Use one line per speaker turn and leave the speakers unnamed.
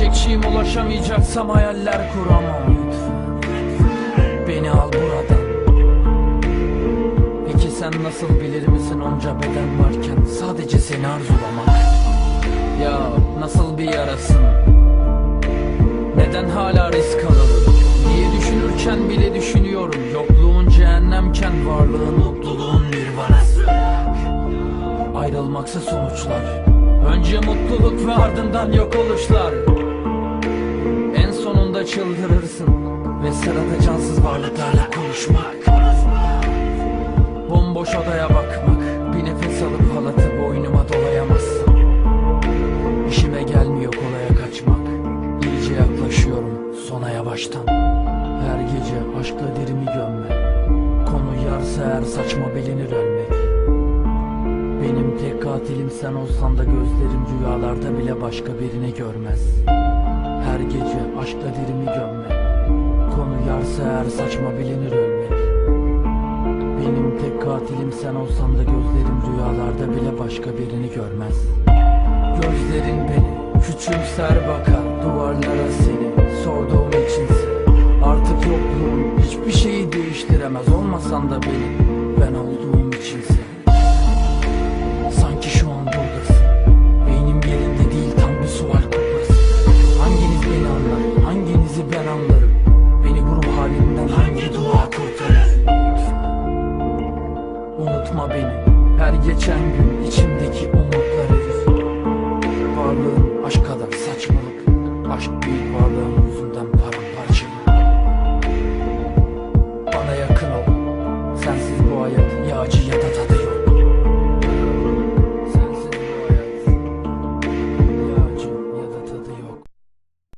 Gerçekçiyim ulaşamayacaksam hayaller kuramam. Sen nasıl bilir misin onca beden varken Sadece seni arzulamak? Ya nasıl bir yarasın? Neden hala risk alalım? Diye düşünürken bile düşünüyorum. Yokluğun cehennemken varlığın mutluluğun nirvanası Ayrılmaksa sonuçlar. Önce mutluluk ve ardından yok oluşlar. En sonunda çıldırırsın Ve sırada cansız varlıklarla konuşmak Bomboş odaya bakmak Bir nefes alıp halatı boynuma dolayamazsın. İşime gelmiyor kolaya kaçmak. İyice yaklaşıyorum sona yavaştan. Her gece aşkla derimi gömme. Konu yarsa eğer saçma belinir ölmek benim tek katilim sen olsan da gözlerim rüyalarda bile başka birini görmez. Her gece aşkla derimi gömme. Konu yarsa eğer saçma bilinir ölmek katilim sen olsan da gözlerim rüyalarda bile başka birini görmez. Gözlerin beni küçümser bakar duvarlara seni sorduğum içinse Artık yokluğun hiçbir şeyi değiştiremez olmasan da beni. Ben olduğum unutma beni. Her geçen gün içimdeki umutlar herif Varlığın aşk kadar saçmalık. Aşk bir varlığın yüzünden paramparçalık Bana yakın ol. Sensiz bu hayat ya acı ya da tadı.